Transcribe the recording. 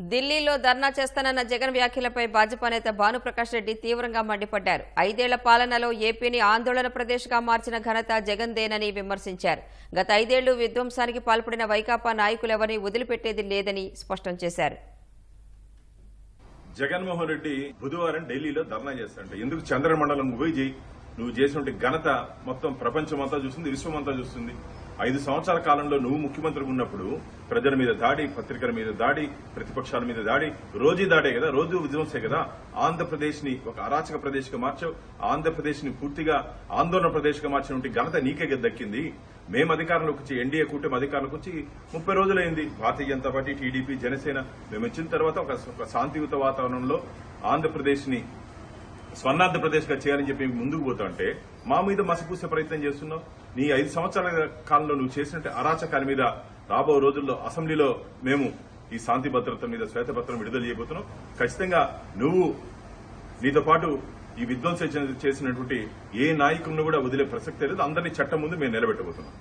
ఢిల్లీలో ధర్నా చేస్తానన్న జగన్ వ్యాఖ్యలపై భాజపా నేత భానుప్రకాష్ రెడ్డి తీవ్రంగా మండిపడ్డారు. ఐదేళ్ళ పాలనలో ఏపీని ఆందోళన ప్రదేశ్గా మార్చిన ఘనత జగన్దేనని విమర్శించారు. గత ఐదేళ్ళు విధ్వంసానికి పాల్పడిన వైకాపా నాయకులెవరిని వదిలిపెట్టేది లేదని స్పష్టం చేశారు. జగన్మోహన్ రెడ్డి బుధవారం ఢిల్లీలో ధర్నా చేస్తాడు ఎందుకు? చంద్రమండలం పోయి నువ్వు చేసిన ఘనత మొత్తం ప్రపంచం అంతా చూస్తుంది విశ్వమంతా చూస్తుంది. ఐదు సంవత్సరాల కాలంలో నువ్వు ముఖ్యమంత్రి ఉన్నప్పుడు ప్రజల మీద దాడి పత్రికల మీద దాడి ప్రతిపక్షాల మీద దాడి రోజీ దాడే కదా రోజు విధ్వంసే కదా? ఆంధ్రప్రదేశ్ని ఒక అరాచక ప్రదేశ్గా మార్చావు ఆంధ్రప్రదేశ్ని పూర్తిగా ఆందోళన ప్రదేశ్గా మార్చినటువంటి ఘనత నీకే దక్కింది మేము అధికారంలోకి వచ్చి ఎన్డీఏ కూటమి అధికారంలోకి వచ్చి ముప్పై రోజులైంది. భారతీయ జనతా పార్టీ టీడీపీ జనసేన మేము వచ్చిన తర్వాత ఒక ఒక శాంతియుత వాతావరణంలో ఆంధ్రప్రదేశ్ని స్వర్ణాంధ్రప్రదేశ్గా చేయాలని చెప్పి ముందుకు పోతుంటే మా మీద మసిపూసే ప్రయత్నం చేస్తున్నావు. నీ ఐదు సంవత్సరాల కాలంలో నువ్వు చేసినట్టు అరాచకాల మీద రాబో రోజుల్లో అసెంబ్లీలో మేము ఈ శాంతి భద్రత మీద శ్వేతపత్రం విడుదల చేయబోతున్నాం. ఖచ్చితంగా నువ్వు నీతో పాటు ఈ విధ్వంస చేసినటువంటి ఏ నాయకులను కూడా వదిలే ప్రసక్తే లేదు. అందరినీ చట్టం ముందు మేము నిలబెట్టబోతున్నాం.